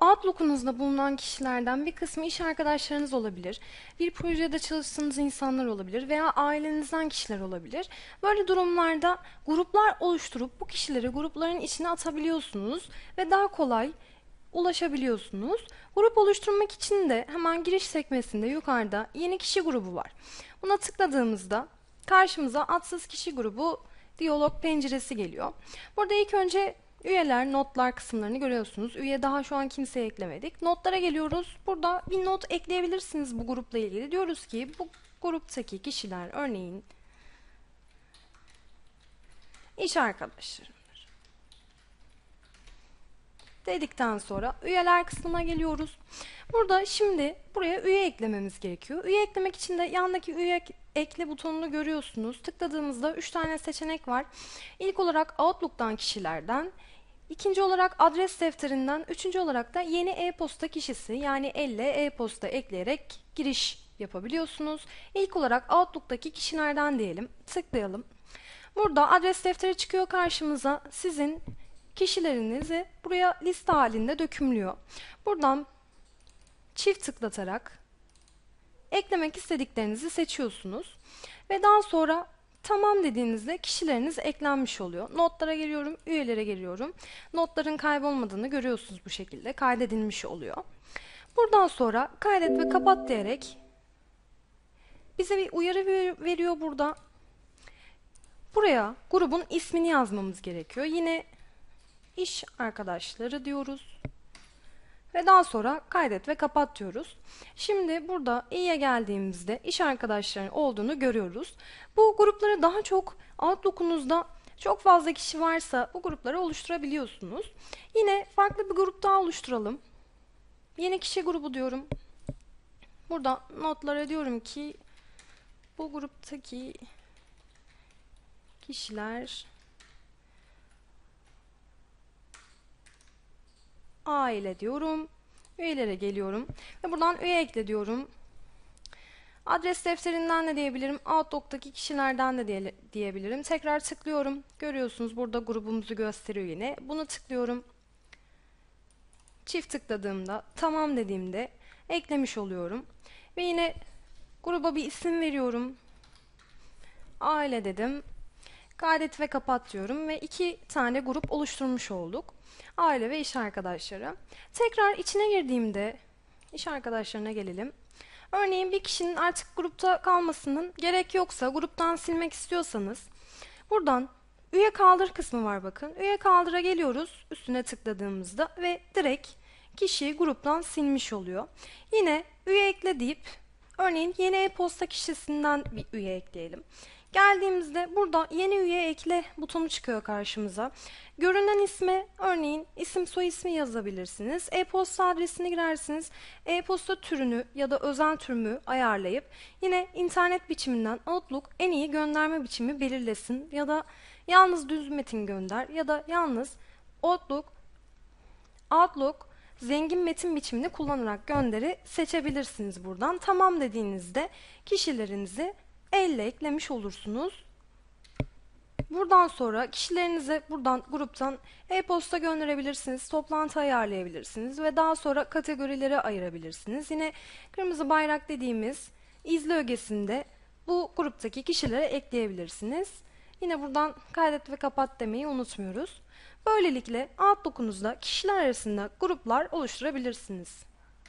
Outlook'unuzda bulunan kişilerden bir kısmı iş arkadaşlarınız olabilir, bir projede çalıştığınız insanlar olabilir veya ailenizden kişiler olabilir. Böyle durumlarda gruplar oluşturup bu kişileri grupların içine atabiliyorsunuz ve daha kolay ulaşabiliyorsunuz. Grup oluşturmak için de hemen giriş sekmesinde yukarıda yeni kişi grubu var. Buna tıkladığımızda karşımıza adsız kişi grubu diyalog penceresi geliyor. Burada ilk önce üyeler, notlar kısımlarını görüyorsunuz. Üye daha şu an kimseye eklemedik. Notlara geliyoruz. Burada bir not ekleyebilirsiniz bu grupla ilgili. Diyoruz ki bu gruptaki kişiler örneğin iş arkadaşlarımdır. Dedikten sonra üyeler kısmına geliyoruz. Burada şimdi buraya üye eklememiz gerekiyor. Üye eklemek için de yandaki üye ek- ekle butonunu görüyorsunuz. Tıkladığımızda 3 tane seçenek var. İlk olarak Outlook'tan kişilerden, ikinci olarak adres defterinden, üçüncü olarak da yeni e-posta kişisi yani elle e-posta ekleyerek giriş yapabiliyorsunuz. İlk olarak Outlook'taki kişilerden diyelim. Tıklayalım. Burada adres defteri çıkıyor karşımıza. Sizin kişilerinizi buraya liste halinde dökümlüyor. Buradan çift tıklatarak eklemek istediklerinizi seçiyorsunuz. Ve daha sonra tamam dediğinizde kişileriniz eklenmiş oluyor. Notlara giriyorum, üyelere giriyorum. Notların kaybolmadığını görüyorsunuz bu şekilde. Kaydedilmiş oluyor. Buradan sonra kaydet ve kapat diyerek bize bir uyarı ver- veriyor burada. Buraya grubun ismini yazmamız gerekiyor. Yine iş arkadaşları diyoruz. Ve daha sonra kaydet ve kapat diyoruz. Şimdi burada i'ye geldiğimizde iş arkadaşlarının olduğunu görüyoruz. Bu grupları daha çok Outlook'unuzda çok fazla kişi varsa bu grupları oluşturabiliyorsunuz. Yine farklı bir grup daha oluşturalım. Yeni kişi grubu diyorum. Burada notlara diyorum ki bu gruptaki kişiler aile diyorum. Üyelere geliyorum. Ve buradan üye ekle diyorum. Adres defterinden de diyebilirim. Outlook'taki kişilerden de diye- diyebilirim. Tekrar tıklıyorum. Görüyorsunuz burada grubumuzu gösteriyor yine. Bunu tıklıyorum. Çift tıkladığımda, tamam dediğimde eklemiş oluyorum. Ve yine gruba bir isim veriyorum. Aile dedim. Kaydet ve kapat diyorum ve iki tane grup oluşturmuş olduk. Aile ve iş arkadaşları. Tekrar içine girdiğimde iş arkadaşlarına gelelim. Örneğin bir kişinin artık grupta kalmasının gerek yoksa gruptan silmek istiyorsanız buradan üye kaldır kısmı var bakın. Üye kaldıra geliyoruz üstüne tıkladığımızda ve direkt kişiyi gruptan silmiş oluyor. Yine üye ekle deyip örneğin yeni e-posta kişisinden bir üye ekleyelim. Geldiğimizde burada yeni üye ekle butonu çıkıyor karşımıza. Görünen isme örneğin isim soy ismi yazabilirsiniz. E-posta adresini girersiniz. E-posta türünü ya da özel türümü ayarlayıp yine internet biçiminden Outlook en iyi gönderme biçimi belirlesin ya da yalnız düz metin gönder ya da yalnız Outlook Outlook zengin metin biçimini kullanarak gönderi seçebilirsiniz buradan. Tamam dediğinizde kişilerinizi elle eklemiş olursunuz. Buradan sonra kişilerinize buradan gruptan e-posta gönderebilirsiniz, toplantı ayarlayabilirsiniz ve daha sonra kategorilere ayırabilirsiniz. Yine kırmızı bayrak dediğimiz izle ögesinde bu gruptaki kişilere ekleyebilirsiniz. Yine buradan kaydet ve kapat demeyi unutmuyoruz. Böylelikle Outlook'unuzda kişiler arasında gruplar oluşturabilirsiniz.